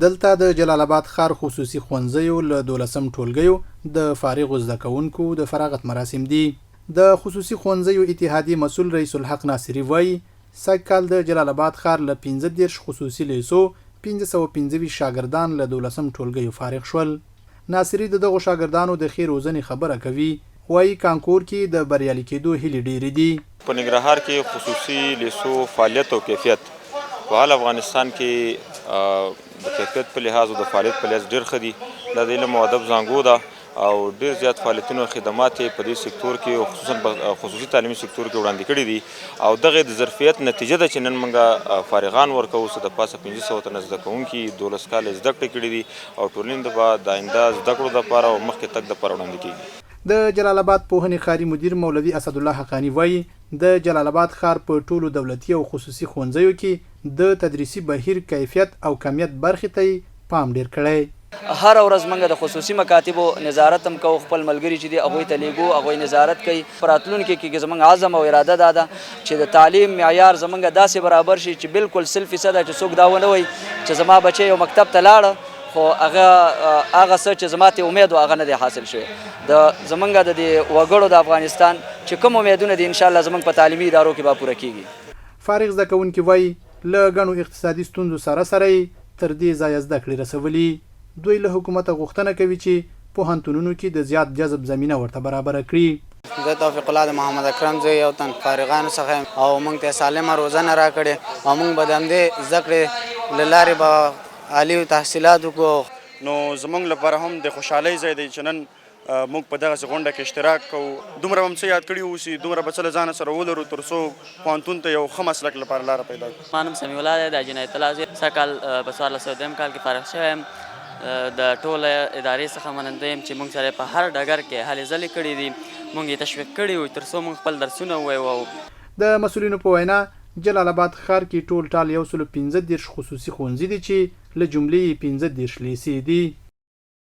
دلته د جلال آباد ښار خصوصي ښوونځیو له دولسم ټولګیو د فارغ زده کوونکو د فراغت مراسم دي. د خصوصي ښوونځیو اتحادیې مسول رئیس الحق ناصری وایي سږکال د جلال آباد ښار له 15 دیرش خصوصي لیسو 1525 شاګردان له دولسم ټولګیو فارغ شول. ناصری د دغو شاګردانو د خیر روزنې خبره کوي وایي کانکور کې د بریالي کېدو هیلې ډېرې دي. په ننګرهار کې خصوصي لیسو فعالیت او کیفیت په افغانستان کې د کیفیت په لحاظ او د فعالیت په لحاظ ډېر ښه دي دا د علم او ادب زانګو ده او ډېر زیات فعالیتونه او خدمات په دې سکتور کې خصوصا خصوصي تعلیمي سکتور کې وړاندې کړي دي. او دغه د ظرفیت نتیجه ده چې نن موږ فارغان ورکو څه د پاسه 1500 تنه زده کوونکي 12 کال زده کړې کړي دي او ټولنې د د آینده زده کړو لپاره او مخکې تک د پر وړاندې کیږي. د جلال آباد پوهنې ښاري مدیر مولوي اسد الله حقانی وایي د جلال آباد ښار په ټولو دولتي او خصوصي ښوونځیو کې د تدریسي بهیر کیفیت او کمیت برخې ته پام ډیر کړی. هر ورځ موږ د خصوصي مکاتبو نظارت هم کوو خپل ملګری چې دی هغه ته لیګو هغه نظارت کوي. پراتلونکو کې زمونږ عزم او اراده ده دا چې د تعلیم معیار زمونږ داسې برابر شي چې بالکل سل فیصد چې څوک دا ونه وي چې زما بچي یو مکتب ته لاړ خو هغه هغه څه چې زما ته امید هغه نه دی حاصل شوی. د زمونږ د وګړو د افغانستان چې کوم امیدونه دي ان شاء الله زمونږ په تعلیمي ادارو کې به پوره کیږي. فارغ زده کوونکي وایي له غنو اقتصادي ستونزو سره سره تر دې ځای زده کړې رسولي دوی له حکومت غوښتنه کوي چې پوهنتونونو کې د زیات جذب زمينه ورته برابر کړي. زه توفیق الله محمد اکرم زه یو تن فارغانو څخه او موږ ته سالمه روزنه راکړې او موږ به د همدې زده کړې لارې به عالی تحصیلات وکړو. نو زمونږ لپاره هم د خوشحالۍ ځای دی چې نن موږ په دغه غونډه کې اشتراک کوو دومره هم څه یاد کړي اوسي دومره څه ځان سره ولرو تر څو پوهنتون ته یو ښه مسلک لپاره لاره پیدا کړو. ما نوم سمیع الله د جنایت الله سکال په څوارلس سوه دویم کال کې فارغ شوی یم. د ټوله ادارې څخه مننده یم چې موږ سره په هر ډګر کې هلې ځلې کړي دي. موږ یې تشویق کړي وو تر څو موږ خپل درسونه ووایو. د مسولینو په وینا جلال آباد ښار کې ټول ټال یو سلو 15 دیرش خصوصي ښوونځي دي چې له جملې 15 دیرش لیسې دي